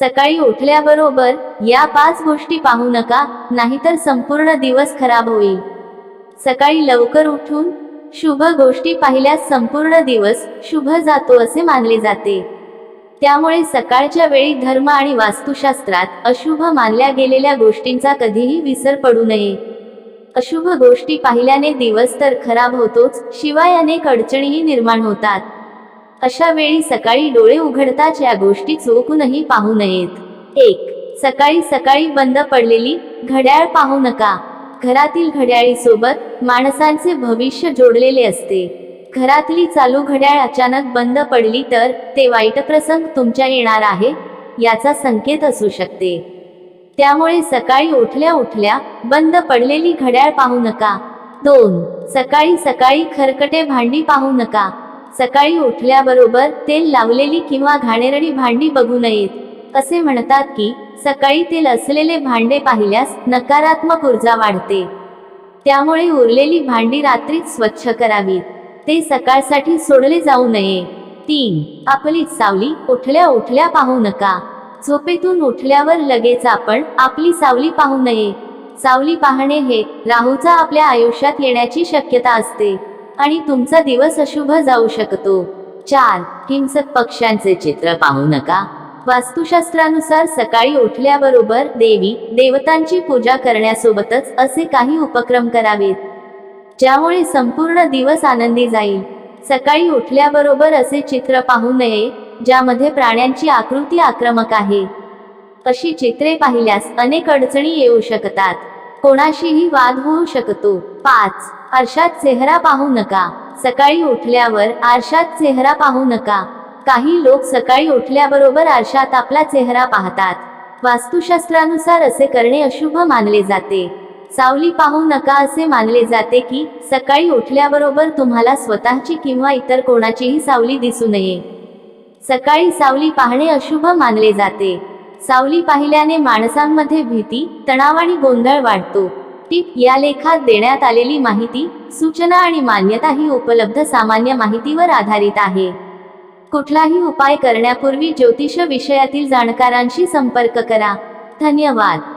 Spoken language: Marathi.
सकाळी उठल्याबरोबर या पाच गोष्टी पाहू नका नाहीतर संपूर्ण दिवस खराब होईल. सकाळी लवकर उठून शुभ गोष्टी पाहिल्यास संपूर्ण दिवस शुभ जातो असे मानले जाते. त्यामुळे सकाळच्या वेळी धर्म आणि वास्तुशास्त्रात अशुभ मानल्या गेलेल्या गोष्टींचा कधीही विसर पडू नये. अशुभ गोष्टी पाहिल्याने दिवस तर खराब होतोच शिवाय अनेक अडचणीही निर्माण होतात. अशा वेळी सकाळी डोळे उघडताच या गोष्टी चोकूनही पाहू नयेत. एक सकाळी सकाळी बंद पडलेली घड्याळ पाहू नका. घरातील घड्याळीसोबत माणसांचे भविष्य जोडलेले असते. घरातली चालू घड्याळ अचानक बंद पडली तर ते वाईट प्रसंग तुमच्या येणार आहे याचा संकेत असू शकते. त्यामुळे सकाळी उठल्या उठल्या बंद पडलेली घड्याळ पाहू नका. दोन सकाळी सकाळी खरकटे भांडी पाहू नका. सकाळी उठल्याबरोबर तेल लावलेली किंवा घाणेरडी भांडी बघू नयेत. असे म्हणतात की सकाळी तेल असलेले भांडे पाहिल्यास नकारात्मक ऊर्जा वाढते. त्यामुळे उरलेली भांडी रात्रीच स्वच्छ करावीत. ते सकाळसाठी सोडले जाऊ नये. तीन. आपली सावली उठल्या उठल्या पाहू नका. झोपेतून उठल्यावर लगेच आपण आपली सावली पाहू नये. सावली पाहणे हे राहूचा आपल्या आयुष्यात येण्याची शक्यता असते. आणि तुमचा दिवस अशुभ जाऊ शकतो. चार हिंसक पक्ष्यांचे चित्र पाहू नका. वास्तुशास्त्रानुसार सकाळी उठल्याबरोबर देवी देवतांची पूजा करण्यासोबतच असे काही उपक्रम करावेत. ज्यामुळे संपूर्ण दिवस आनंदी जाईल. सकाळी उठल्याबरोबर असे चित्र पाहू नये ज्यामध्ये प्राण्यांची आकृती आक्रमक आहे. अशी चित्रे पाहिल्यास अनेक अडचणी येऊ शकतात. कोणाशीही वाद होऊ शकतो. पाच आरशात चेहरा पाहू नका. सकाळी उठल्यावर आरशात चेहरा पाहू नका. काही लोक सकाळी उठल्याबरोबर आरशात आपला चेहरा पाहतात. वास्तुशास्त्रानुसार असे करणे अशुभ मानले जाते. सावली पाहू नका असे मानले जाते की सकाळी उठल्याबरोबर तुम्हाला स्वतःची किंवा इतर कोणाचीही सावली दिसू नये. सकाळी सावली पाहणे अशुभ मानले जाते. सावली पाहिल्याने माणसांमध्ये भीती तणाव आणि गोंधळ वाढतो. टीप या लेखात देण्यात आलेली माहिती सूचना आणि मान्यता ही उपलब्ध सामान्य माहितीवर आधारित आहे. कुठलाही उपाय करण्यापूर्वी ज्योतिष विषयातील जाणकारांशी संपर्क करा. धन्यवाद.